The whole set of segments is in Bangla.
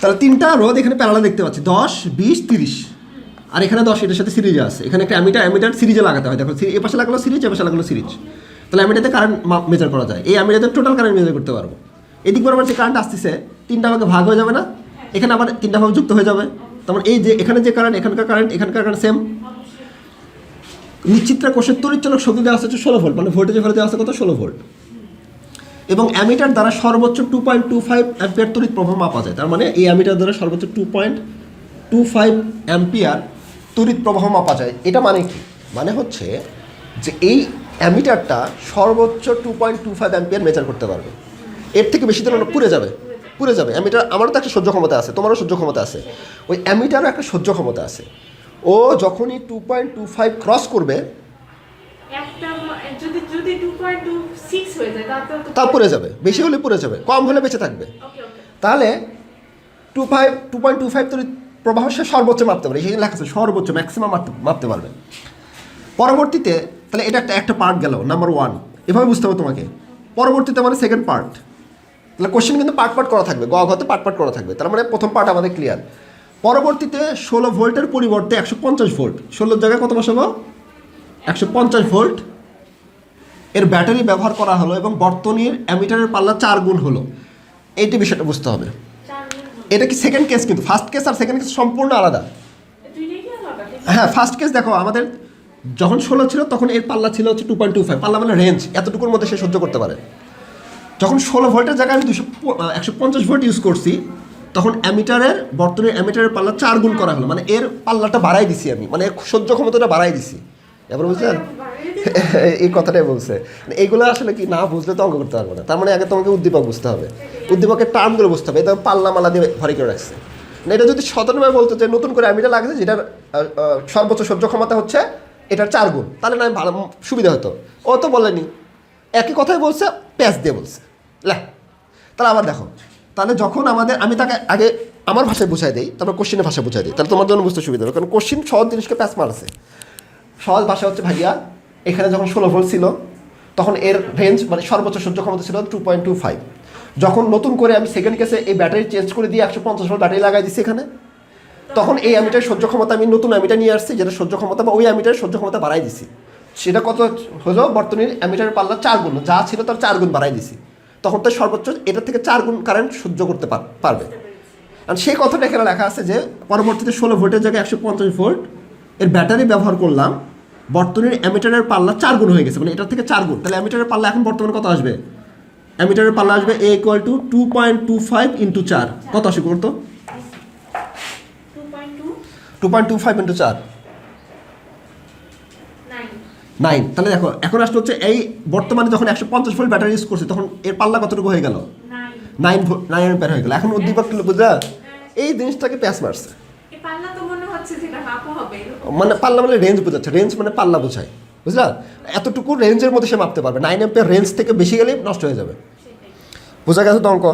তাহলে তিনটা রোদ এখানে প্যারালা দেখতে পাচ্ছি। দশ, বিশ, তিরিশ। আর এখানে দশ, এটার সাথে সিরিজে আছে। এখানে একটা অ্যামিটার অ্যামিটার সিরিজে লাগাতে হয়। দেখো এ পাশে লাগালো সিরিজ এ পাশে লাগালো সিরিজ তাহলে অ্যামিটাতে কারেন্ট মেজার করা যায়। এই অ্যামিটাতে টোটাল কারেন্ট মেজার করতে পারব। এদিক বরাবর যে কারেন্ট আসতেছে, তিনটা ভাগে ভাগ হয়ে যাবে না? এখানে আবার তিনটা ভাগ যুক্ত হয়ে যাবে। তারপর এই যে এখানে যে কারেন্ট এখানকার কারেন্ট এখানকার কারেন্ট সেম নিশ্চিত্রা কোষের তড়িৎচলক শক্তি দেওয়া হচ্ছে ষোলো ভোল্ট মানে ভোল্টেজের ফলে দেওয়া আছে কত? ষোলো ভোল্ট এবং অ্যামিটার দ্বারা সর্বোচ্চ two point two five ampere তড়িৎ প্রবাহ মাপা যায়। তার মানে এই অ্যামিটার দ্বারা সর্বোচ্চ two point two five ampere তড়িৎ প্রবাহ মাপা যায়। এটা মানে কি? মানে হচ্ছে যে এই অ্যামিটারটা সর্বোচ্চ two point two five ampere measure করতে পারবে। এর থেকে বেশি দিন পুড়ে যাবে। পুড়ে যাবে। অ্যামিটার, আমারও তো একটা সহ্য ক্ষমতা আছে, তোমারও সহ্য ক্ষমতা আছে। ওই অ্যামিটারও একটা সহ্য ক্ষমতা আছে। ও যখনই two point two five cross করবে যদি যদি 2.26 হয়ে যায় তাতে তো পড়ে যাবে। বেশি হলে পড়ে যাবে। কম হলে বেঁচে থাকবে। তাহলে two five two point two five তড়িৎ প্রবাহ সে সর্বোচ্চ মাপতে পারে। সেই লেখা আছে সর্বোচ্চ ম্যাক্সিমাম মাপতে মাপতে পারবে। পরবর্তীতে তাহলে এটা একটা একটা পার্ট গেল নাম্বার ওয়ান এভাবে বুঝতে হবে তোমাকে। পরবর্তীতে মানে সেকেন্ড পার্ট তাহলে কোশ্চেন কিন্তু পার্ট পার্ট করা থাকবে। গ ঘতে পার্ট পার্ট করা থাকবে। তার মানে প্রথম পার্ট আমাদের ক্লিয়ার পরবর্তীতে ষোলো ভোল্টের পরিবর্তে একশো পঞ্চাশ ভোল্ট ষোলোর জায়গায় কত বসাবো? একশো পঞ্চাশ ভোল্ট এর ব্যাটারি ব্যবহার করা হলো এবং বর্তনীর অ্যামিটারের পাল্লা চার গুণ হলো। এইটি বিষয়টা বুঝতে হবে। এটা কি সেকেন্ড কেস কিন্তু? ফার্স্ট কেস আর সেকেন্ড কেস সম্পূর্ণ আলাদা? হ্যাঁ ফার্স্ট কেস দেখো আমাদের যখন ষোলো ছিল তখন এর পাল্লা ছিল হচ্ছে টু পয়েন্ট টু ফাইভ পাল্লা মানে রেঞ্জ এতটুকুর মধ্যে সে সহ্য করতে পারে। যখন ষোলো ভোল্টের জায়গায় আমি দুশো একশো পঞ্চাশ ভোল্ট ইউজ করছি তখন অ্যামিটারের বর্তমানে অ্যামিটারের পাল্লা চার গুণ করা হলো। মানে এর পাল্লাটা বাড়াই দিছি আমি। মানে সহ্য ক্ষমতাটা বাড়াই দিছি। এবার বুঝলেন? এই কথাটাই বলছে। এইগুলো আসলে কি না বুঝলে তো অঙ্ক করতে পারব না। তার মানে আগে তোমাকে উদ্দীপক বুঝতে হবে। উদ্দীপকের টার্মগুলো বুঝতে হবে। এটা পাল্লা মালা দিয়ে ভরি করে রাখছে। না, এটা যদি সতর্কভাবে বলতো যে নতুন করে অ্যামিটার লাগছে, যেটার সর্বোচ্চ সহ্য ক্ষমতা হচ্ছে, এটার চার গুণ। তাহলে না ভালো সুবিধা হতো। ও তো বলেনি। একই কথাই বলছে, প্যাচ দিয়ে বলছে। লে। তাহলে আবার দেখো। তাহলে যখন আমাদের, আমি তাকে আগে আমার ভাষায় বুঝাই দিই, তারপর কোশ্চিনের ভাষায় বুঝাই দিই। তাহলে তোমার জন্য বুঝতে সুবিধা হবে, কারণ কোশ্চিন সহজ জিনিসকে প্যাচ মারছে। সহজ ভাষা হচ্ছে ভাইয়া এখানে যখন ষোলো ভোল্ট ছিল, তখন এর রেঞ্জ মানে সর্বোচ্চ সহ্য ক্ষমতা ছিল টু পয়েন্ট টু ফাইভ যখন নতুন করে আমি সেকেন্ড কেসে এই ব্যাটারি চেঞ্জ করে দিয়ে একশো পঞ্চাশ ভোল্ট ব্যাটারি লাগাই দিচ্ছি এখানে, তখন এই অ্যামিটার সহ্য ক্ষমতা আমি নতুন অ্যামিটার নিয়ে আসছি, যেটা সহ্য ক্ষমতা বা ওই অ্যামিটার সহ্য ক্ষমতা বাড়াই দিছি। সেটা কত হলো? বর্তমানে অ্যামিটারের পাল্লা চার গুণ, যা ছিল তার চার গুণ বাড়াই দিছি। তখন তো সর্বোচ্চ এটা থেকে চার গুণ কারেন্ট সহ্য করতে পার- পারবে। আর সেই কথাটা এখানে লেখা আছে যে, পরবর্তীতে ষোলো ভোল্টের জায়গায় একশো পঞ্চাশ ভোল্ট এর ব্যাটারি ব্যবহার করলাম। বর্তমানের অ্যামিটারের পাল্লা চার গুণ হয়ে গেছে মানে এটার থেকে চার গুণ। তাহলে অ্যামিটারের পাল্লা এখন বর্তমানে কত আসবে? অ্যামিটারের পাল্লা আসবে a equal to two point two five into চার। কত আসবে করতো two point two five into চার। নাইন তাহলে দেখো এখন আসলে হচ্ছে এই বর্তমানে যখন একশো পঞ্চাশ ভোল্ট ব্যাটারি ইউজ করছে তখন এর পাল্লা কতটুকু হয়ে গেল? নাইন নাইন অ্যাম্পিয়ার হয়ে গেল। এখন উদ্দীপক বুঝলা? এই জিনিসটাকে প্যাস মারছে। মনে পাল্লা মানে রেঞ্জ বোঝাচ্ছে। রেঞ্জ মানে পাল্লা বোঝায়। বুঝলা? এতটুকু রেঞ্জের মধ্যে সে মাপতে পারবে। নাইন অ্যাম্পিয়ার রেঞ্জ থেকে বেশি গেলেই নষ্ট হয়ে যাবে। বোঝা গেছে তো অঙ্ক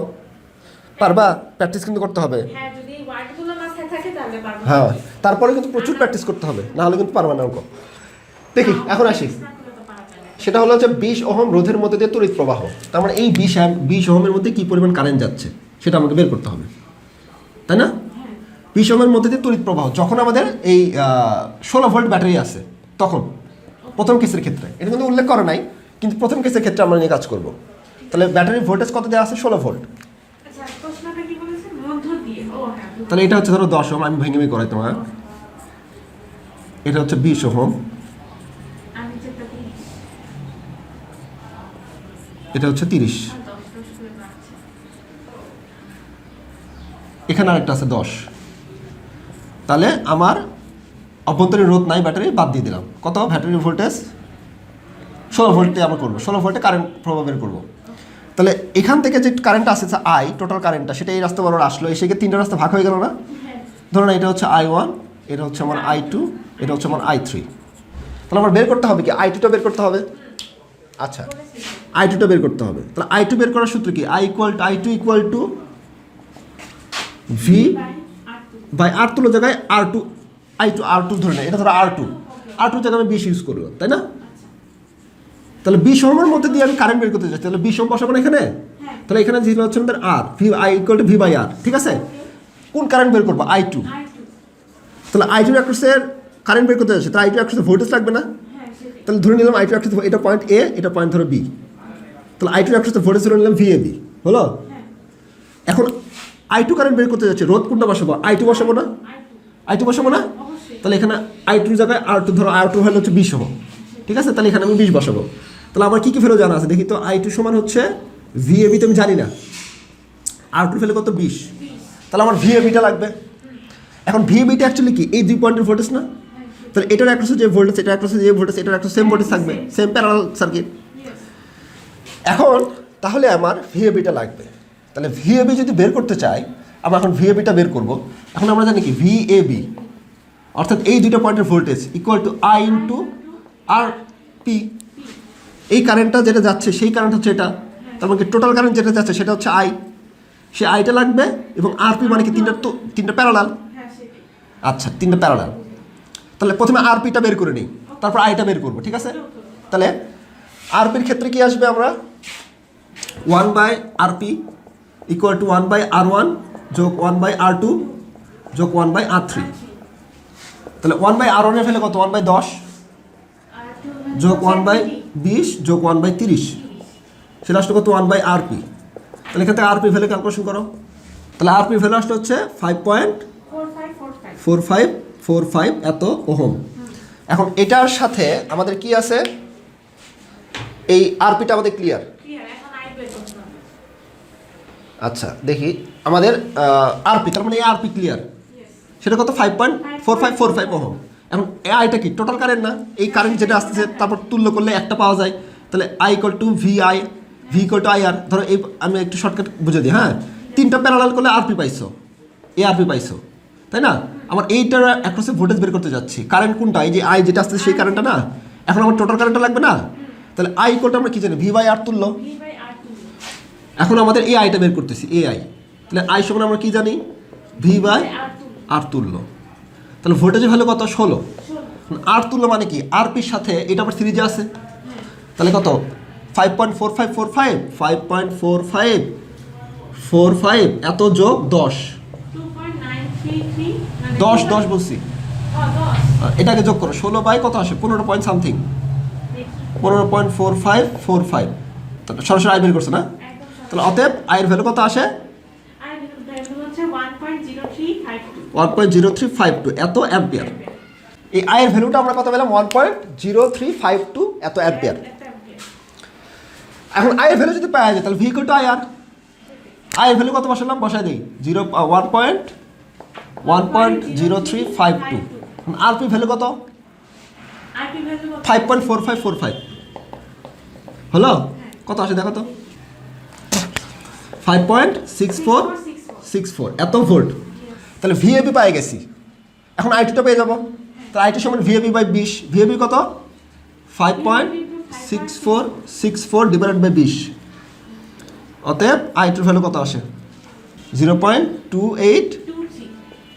পারবা? প্র্যাকটিস কিন্তু করতে হবে। হ্যাঁ হ্যাঁ তারপরে কিন্তু প্রচুর প্র্যাকটিস করতে হবে। না হলে কিন্তু পারবা না অঙ্ক দেখি এখন আসি। সেটা হলো হচ্ছে বিশ ওহম রোধের মধ্যে দিয়ে তড়িৎ প্রবাহ। তার মানে এই বিশ বিশ ওহমের মধ্যে কী পরিমাণ কারেন্ট যাচ্ছে সেটা আমাকে বের করতে হবে। তাই না? বিশ ওহমের মধ্যে দিয়ে তড়িৎ প্রবাহ যখন আমাদের এই ষোলো ভোল্ট ব্যাটারি আছে তখন প্রথম কেসের ক্ষেত্রে। এটা কিন্তু উল্লেখ করা নাই কিন্তু প্রথম কেসের ক্ষেত্রে আমরা নিয়ে কাজ করব। তাহলে ব্যাটারির ভোল্টেজ কত দেওয়া আছে? ষোলো ভোল্ট। আচ্ছা হ্যাঁ তাহলে এটা হচ্ছে ধরো দশ ওহম আমি ভেঙে ভেঙে করাই তোমার এটা হচ্ছে বিশ ওহম। এটা হচ্ছে তিরিশ। এখানে আরেকটা আছে দশ। তাহলে আমার অভ্যন্তরীণ রোধ নাই, ব্যাটারি বাদ দিয়ে দিলাম। কত? ব্যাটারি ভোল্টেজ ষোলো ভোল্টে আমরা করব। ষোলো ভোল্টে কারেন্ট প্রভাব বের করব। তাহলে এখান থেকে যে কারেন্ট আসছে আই টোটাল কারেন্টটা সেটা এই রাস্তা বরাবর আসলো। এসে গিয়ে তিনটা রাস্তা ভাগ হয়ে গেল না? ধরুন এটা হচ্ছে আই ওয়ান এটা হচ্ছে আমার আই টু এটা হচ্ছে আমার আই থ্রি তাহলে আমার বের করতে হবে কি? আই টুটা বের করতে হবে। আচ্ছা আই টুটা বের করতে হবে। তাহলে আই টু বের করার সূত্র কি? I equal to I two equal to V by R তুলো জায়গায় R two I two R two ধরে নেয়। এটা ধরো আর টু আর টু জায়গায় আমি বিশ ইউজ করলাম তাই না? তাহলে বিশ ওহমের মধ্যে দিয়ে আমি কারেন্ট বের করতে চাই। তাহলে বিশ ওহম বসাবো না এখানে? হ্যাঁ। তাহলে এখানে ছিল হচ্ছে আমাদের আর V I equal to V by R ঠিক আছে? কোন কারেন্ট বের করব? আই টু তাহলে আই টু অ্যাক্রোসের কারেন্ট বের করতে যাচ্ছে তাহলে আই টু অ্যাক্রোসের ভোল্টেজ লাগবে না? হ্যাঁ তাহলে ধরে নিলাম আই টু অ্যাক্রোস এটা পয়েন্ট এ এটা পয়েন্ট ধরো বি তাহলে আই টু অ্যাক্রোসের ভোল্টেজ ধরে নিলাম ভি এ বি হলো? হ্যাঁ। এখন আই টু কারেন্ট বের করতে যাচ্ছে। রোধ কোনটা বসাবো? আই টু বসাবো না? আই টু বসাবো না? তাহলে এখানে আই টুর জায়গায় আর টু ধরো আর টু হলে হচ্ছে বিশ হব। ঠিক আছে? তাহলে এখানে আমি বিশ বসাবো। তাহলে আমার কী কী ফেরত জানা আছে? দেখি তো আই টু সমান হচ্ছে ভি এ বি তো আমি জানি না। আর টু ফেলে কত বিশ। তাহলে আমার ভি এ বিটা লাগবে। এখন ভি এ বিটা অ্যাকচুয়ালি কি? এই দুই পয়েন্টের ভোল্টেজ না? তাহলে এটার একটা যে ভোল্টেজ এটা একটা যে ভোল্টেজ এটার একটা সেম ভোল্টেজ থাকবে। সেম প্যারাল সার্কিট এখন তাহলে আমার ভিএবিটা লাগবে। তাহলে ভিএবি যদি বের করতে চাই, আমরা এখন ভিএবিটা বের করব। এখন আমরা জানি কি? ভিএবি অর্থাৎ এই দুটো পয়েন্টের voltage equal to I into R P এই কারেন্টটা যেটা যাচ্ছে, সেই কারেন্ট হচ্ছে এটা। তার মানে টোটাল কারেন্ট যেটা যাচ্ছে, সেটা হচ্ছে আই সে আইটা লাগবে এবং আর পি মানে কি? তিনটা তো তিনটা প্যারালাল আচ্ছা তিনটা প্যারালাল তাহলে প্রথমে আর পিটা বের করে নিই। তারপর আইটা বের করব, ঠিক আছে? তাহলে আর পির ক্ষেত্রে কি আসবে আমরা? One by R P equal to one by R one যোগ ওয়ান বাই আর টু যোগ ওয়ান বাই আর থ্রি তাহলে ওয়ান বাই আর ওয়ানের ফেলে কত? ওয়ান বাই দশ। যোগ ওয়ান বাই বিশ, যোগ ওয়ান বাই তিরিশ। সেটা আসলে কত? ওয়ান বাই আর পি তাহলে এখান থেকে আর পি ভ্যালু ক্যালকুলেশন করো। তাহলে আর পি ভ্যালু আসলে হচ্ছে five point four five four five এত ওহম। এখন এটার সাথে আমাদের কি আছে? এই আরপিটা আমাদের ক্লিয়ার ক্লিয়ার এখন আই বের করতে হবে আচ্ছা দেখি। আমাদের আরপি তার মানে আরপি ক্লিয়ার সেটা কত? Five point four five four five ohm. এখন আইটা কি? টোটাল কারেন্ট না? এই কারেন্ট যেটা আসতেছে, তারপর তুল্য করলে একটা পাওয়া যায়। তাহলে I equal to V I V equal to I R ধরো এই, আমি একটু শর্টকাট বুঝে দিই হ্যাঁ? তিনটা প্যারালাল করলে আরপি পাইছো। এ আরপি পাইছো। তাই না? আমার এইটার অ্যাক্রসে ভোল্টেজ বের করতে যাচ্ছি। কারেন্ট কোনটা? এই যে আই যেটা আসতেছে, সেই কারেন্টটা না? এখন আমার টোটাল কারেন্টটা লাগবে না? তাহলে আই ইকলটা আমরা কি জানি? ভি বাই আর তুললো এখন আমাদের এ আইটা বের করতেছি এ আই তাহলে আই সমান আমরা কি জানি? ভি বাই আর তুল্য। তাহলে ভোল্টেজের ভ্যালু কত? ষোলো। আর তুল্য মানে কি? আর পির সাথে এটা আবার সিরিজে আছে। তাহলে কত? Five point four five four five five point four five four five এত যোগ দশ। দশ দশ বলছি। এটাকে যোগ করো, ষোলো বাই কত আসে? পনেরো পয়েন্ট সামথিং পনেরো point four five four five সরাসরি আই বের করছে না। তাহলে অতএব আয়ের ভ্যালু কত আসে? One point zero three five two এত অ্যাম্পিয়ার। এই আয়ের ভ্যালুটা আমরা কত পেলাম? One point zero three five two এত অ্যাম্পিয়ার। এখন আয়ের ভ্যালু যদি পাওয়া যায়, তাহলে ভি টু আই আর আয়ের ভ্যালু কত বসালাম? বসাই দিই। Zero one point one point zero three five two R P value কত? Five point four five four five হলো? কত আসে দেখো তো? Five point six four six four এত ভোল্ট। তাহলে ভিএবি পাই গেছি। এখন আইটিটা পেয়ে যাব। তাহলে আইটি সমান ভিএবি বাই বিশ। ভিএবি কত? Five point six four six four divided by বিশ। অতএব আইটির ভ্যালু কত আসে? Zero point two eight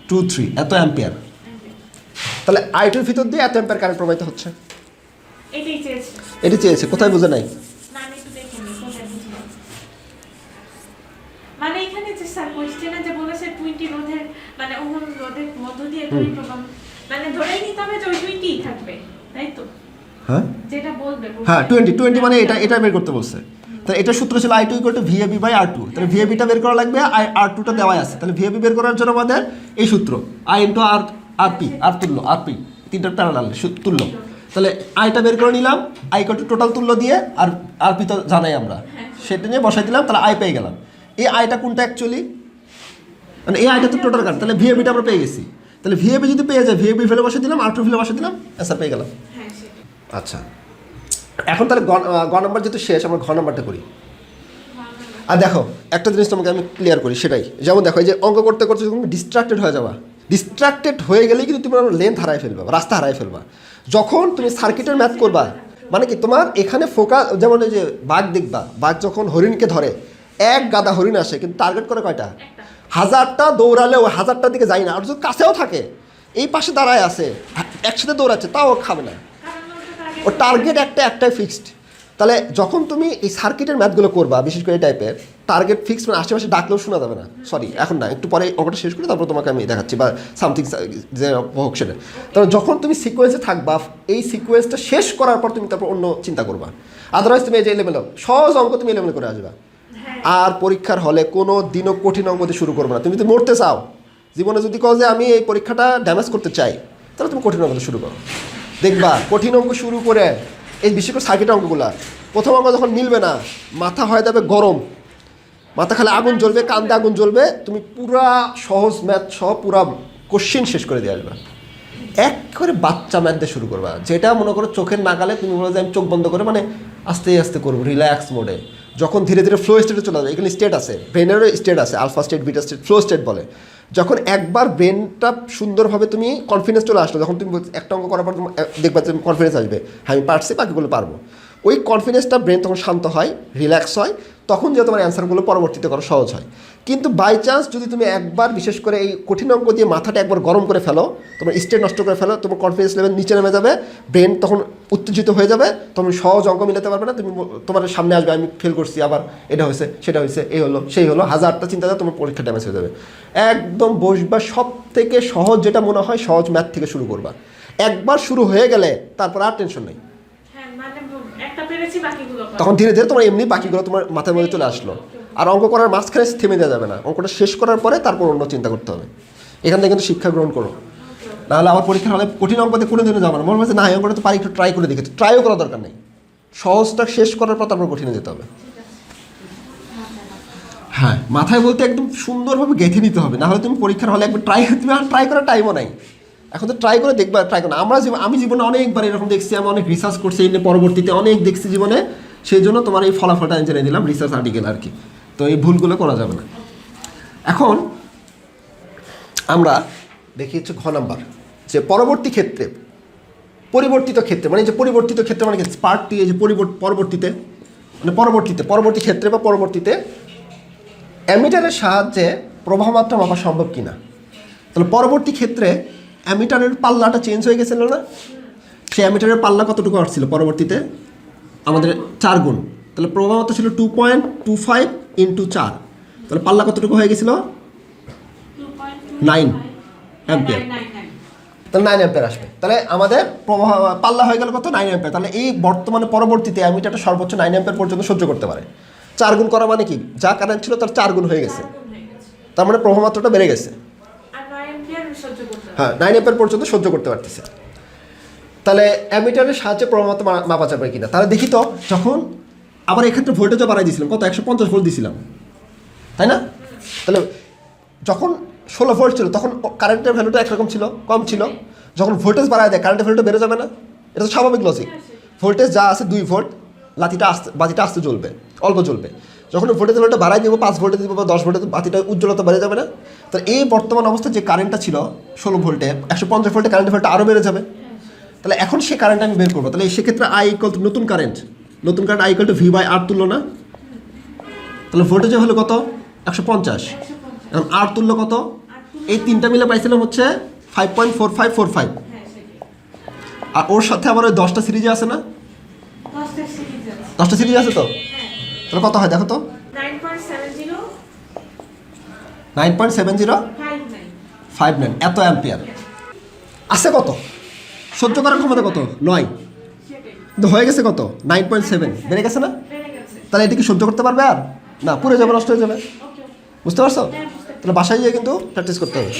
two three এত অ্যাম্পিয়ার। তাহলে আইটির ভিতর দিয়ে এত অ্যাম্পিয়ার কারেন্ট প্রবাহিত হচ্ছে। এটি চেয়েছে। কোথায় বোঝে নাই না আমি একটু দেখে নিই কোথায় বুঝলাম মানে এখানে যে স্যার কোশ্চেনে যে বলেছে টোয়েন্টি রোধের মানে ওহম মধ্য দিয়ে মানে ধরেই নিতে হবে যে ওই টোয়েন্টিই থাকবে তাই তো? হ্যাঁ? যেটা বলবে হ্যাঁ টোয়েন্টি টোয়েন্টি মানে এটা এটা বের করতে বলছে। তাহলে এটা সূত্র ছিল I two equal to VAB by R two তাহলে ভিএবিটা বের করা লাগবে আই আর টুটা দেওয়াই আছে। তাহলে ভিএবি বের করার জন্য আমাদের এই সূত্র I into R R P R তুল্য আর পি তিনটা প্যারালাল তুল্য। তাহলে আইটা বের করে নিলাম আই ইকুয়াল টু টোটাল তুল্য দিয়ে আর আর পি তো জানাই আমরা। সেটা নিয়ে বসাই দিলাম তাহলে আই পেয়ে গেলাম। এই আইটা কোনটা অ্যাকচুয়ালি মানে এই আইটা তো টোটাল কাট তাহলে ভিএবিটা আমরা পেয়ে গেছি। তাহলে ভিএবি যদি পেয়ে যায় ভিএবি ফেলে বসে দিলাম আর টু ফেলে বসে দিলাম অ্যান্সার পেয়ে গেলাম। হ্যাঁ আচ্ছা। এখন তাহলে গ নম্বর যেহেতু শেষ আমরা ঘ নম্বরটা করি। আর দেখো একটা জিনিস তোমাকে আমি ক্লিয়ার করি সেটাই। যেমন দেখো এই যে অঙ্ক করতে করতে তুমি ডিস্ট্রাক্টেড হয়ে যাবা। ডিস্ট্রাক্টেড হয়ে গেলেই কিন্তু তুমি লেন্থ হারাই ফেলবা রাস্তা হারাই ফেলবা। যখন তুমি সার্কিটের ম্যাথ করবা মানে কি তোমার এখানে ফোকাস যেমন এই যে বাঘ দেখবা বাঘ যখন হরিণকে ধরে এক গাদা হরিণ আসে কিন্তু টার্গেট করে কয়টা? হাজারটা দৌড়ালে ওই হাজারটার দিকে যায় না, আর যদি কাছেও থাকে, এই পাশে দাঁড়ায় আছে, একসাথে দৌড়াচ্ছে, তাও খাবে না। ও টার্গেট একটা, একটাই ফিক্সড তাহলে যখন তুমি এই সার্কিটের ম্যাথগুলো করবা, বিশেষ করে এই টাইপের টার্গেট ফিক্স মানে আশেপাশে ডাকলেও শোনা যাবে না। সরি এখন না, একটু পরে অঙ্কটা শেষ করে তারপর তোমাকে আমি দেখাচ্ছি, বা সামথিং যে হোক সেটা। তবে যখন তুমি সিকোয়েন্সে থাকবা, এই সিকোয়েন্সটা শেষ করার পর তুমি তারপর অন্য চিন্তা করবা। আদারওয়াইজ তুমি এই যে এলেমেল সহজ অঙ্ক তুমি এলেমেল করে আসবা। আর পরীক্ষার হলে কোনো দিনও কঠিন অঙ্ক দিয়ে শুরু করবে না। তুমি যদি মরতে চাও, জীবনে যদি কও যে আমি এই পরীক্ষাটা ড্যামেজ করতে চাই, তাহলে তুমি কঠিন অঙ্ক শুরু করো। দেখবা, কঠিন অঙ্ক শুরু করে এই বিশেষ করে সার্কিট অঙ্কগুলা, প্রথম অঙ্ক যখন মিলবে না, মাথা হয়ে যাবে গরম। মাথা খালি আগুন জ্বলবে, কান্দে আগুন জ্বলবে, তুমি পুরা সহজ ম্যাথ সহ পুরা কোশ্চেন শেষ করে দিয়ে আসবে। এক করে বাচ্চা ম্যাথ দিয়ে শুরু করবা। যেটা মনে করো চোখের নাগালে তুমি বলো যে আমি চোখ বন্ধ করে মানে আস্তে আস্তে করব রিল্যাক্স মোডে যখন ধীরে ধীরে ফ্লো স্টেটে চলে যাবে এখানে স্টেট আছে ব্রেনেরও স্টেট আছে alpha state beta state flow state বলে। যখন একবার ব্রেনটা সুন্দরভাবে তুমি কনফিডেন্স চলে আসলো, যখন তুমি একটা অঙ্ক করার পর দেখবা যে কনফিডেন্স আসবে হ্যাঁ আমি পারছি, বাকিগুলো পারব। ওই কনফিডেন্সটা ব্রেন তখন শান্ত হয় রিল্যাক্স হয়, তখন যে তোমার অ্যান্সারগুলো পরবর্তীতে করা সহজ হয়। কিন্তু বাই চান্স যদি তুমি একবার বিশেষ করে এই কঠিন অঙ্ক দিয়ে মাথাটা একবার গরম করে ফেলো, তোমার স্টেট নষ্ট করে ফেলো, তোমার কনফিডেন্স লেভেল নিচে নেমে যাবে ব্রেন তখন উত্তেজিত হয়ে যাবে তুমি সহজ অঙ্ক মিলাতে পারবে না তুমি তোমার সামনে আসবে আমি ফেল করছি আবার এটা হয়েছে সেটা হয়েছে এই হলো সেই হলো হাজারটা চিন্তা তোমার পরীক্ষা ড্যামেজ হয়ে যাবে। একদম বসবা সব থেকে সহজ যেটা মনে হয় সহজ ম্যাথ থেকে শুরু করবা। একবার শুরু হয়ে গেলে তারপর আর টেনশন নেই। হ্যাঁ মানে। তখন ধীরে ধীরে তোমার এমনি বাকিগুলো তোমার মাথার মধ্যে চলে আসলো। আর অঙ্ক করার মাঝখানে থেমে দেওয়া যাবে না। অঙ্কটা শেষ করার পরে তারপর অন্য চিন্তা করতে হবে। এখান থেকে কিন্তু শিক্ষা গ্রহণ করো। নাহলে আমার পরীক্ষা হলে কঠিন অঙ্কতে কোনো দিনে যাব না। মনে হচ্ছে না, এই অঙ্কটা তো পারি, একটু ট্রাই করে দেখেছি। ট্রাইও করার দরকার নেই। সহজটা শেষ করার পর তারপর কঠিনে যেতে হবে। হ্যাঁ মাথায় বলতে একদম সুন্দরভাবে গেঁথে নিতে হবে। নাহলে তুমি পরীক্ষার হলে একবার ট্রাই তুমি আর ট্রাই করার টাইমও নাই। এখন তো ট্রাই করে দেখবা ট্রাই করো আমরা আমি জীবনে অনেকবার এরকম দেখছি, আমি অনেক রিসার্চ করছি, এই পরবর্তীতে অনেক দেখছি জীবনে। সেই জন্য তোমার এই ফলাফলটা আমি জেনে দিলাম রিসার্চ আর্টিকেল আর কি। তো এই ভুলগুলো করা যাবে না। এখন আমরা দেখি হচ্ছে ঘ নাম্বার যে পরবর্তী ক্ষেত্রে পরিবর্তিত ক্ষেত্রে মানে যে পরিবর্তিত ক্ষেত্রে মানে পার্টটি এই যে পরিবর্ত পরবর্তীতে মানে পরবর্তীতে পরবর্তী ক্ষেত্রে বা পরবর্তীতে অ্যামিটারের সাহায্যে প্রবাহ মাত্রা মাপা সম্ভব কিনা? তাহলে পরবর্তী ক্ষেত্রে অ্যামিটারের পাল্লাটা চেঞ্জ হয়ে গেছিল না? সেই অ্যামিটারের পাল্লা কতটুকু আসছিল পরবর্তীতে? আমাদের চার গুণ। তাহলে প্রবাহ মাত্রা ছিল two point two five into চার। তাহলে পাল্লা কতটুকু হয়ে গেছিল? 2.25 Nine তাহলে নাইন অ্যাম্পেয়ার আসবে। তাহলে আমাদের প্রবাহ পাল্লা হয়ে গেল কত? নাইন অ্যাম্পেয়ার তাহলে এই বর্তমানে পরবর্তীতে অ্যামিটারটা সর্বোচ্চ নাইন অ্যাম্পেয়ার পর্যন্ত সহ্য করতে পারে। চার গুণ করা মানে কি? যা কারেন্ট ছিল তার চার গুণ হয়ে গেছে। তার মানে প্রবাহ মাত্রাটা বেড়ে গেছে। হ্যাঁ নাইন অ্যাম্পেয়ার পর্যন্ত সহ্য করতে পারতেছে। তাহলে অ্যামিটারের সাহায্যে প্রমাত্র মাপা যাবে কিনা? তাহলে দেখি তো যখন আবার এক্ষেত্রে ভোল্টেজও বাড়াই দিয়েছিলাম কত? একশো পঞ্চাশ ভোল্ট দিয়েছিলাম তাই না? তাহলে যখন ষোলো ভোল্ট ছিল, তখন কারেন্টের ভ্যালুটা একরকম ছিল, কম ছিল। যখন ভোল্টেজ বাড়ায় দেয় কারেন্টের ভ্যালুটা বেড়ে যাবে না? এটা তো স্বাভাবিক লজিক ভোল্টেজ যা আছে দুই ভোল্ট লাতিটা আসতে, বাতিটা আসতে জ্বলবে, অল্প জ্বলবে। যখন ভোল্টেজ ভোল্টটা বাড়াই দিব, পাঁচ ভোল্টে দিব বা দশ ভোল্টে বাতিটা উজ্জ্বলতা বেড়ে যাবে না? তো এই বর্তমান অবস্থায় যে কারেন্টটা ছিল, ষোলো ভোল্টে, একশো পঞ্চাশ ভোল্টে কারেন্টের ভোল্টটা আরও বেড়ে যাবে। তাহলে এখন সে কারেন্ট আমি বের করব। তাহলে সেক্ষেত্রে আই ইকুয়াল টু নতুন কারেন্ট নতুন current I equal to V by R তুললো না? তাহলে ভোল্টেজ হলো কত? একশো পঞ্চাশ। এখন আর তুললো কত? এই তিনটা মিলে পাইছিলাম হচ্ছে five point four five four five আর ওর সাথে আমার ওই দশটা সিরিজে আছে না? দশটা সিরিজ আছে। তো? হ্যাঁ। তাহলে কত হয় দেখো তো? Nine point seven zero five nine এত অ্যাম্পিয়ার আছে কত? সহ্য করার ক্ষমতা কত? নয়। কিন্তু হয়ে গেছে কত? নাইন পয়েন্ট সেভেন বেড়ে গেছে না? তাহলে এটা কি সহ্য করতে পারবে আর? না পুরো যাবে নষ্ট হয়ে যাবে। বুঝতে পারছ? হ্যাঁ, তাহলে বাসায় গিয়ে কিন্তু প্র্যাকটিস করতে হবে।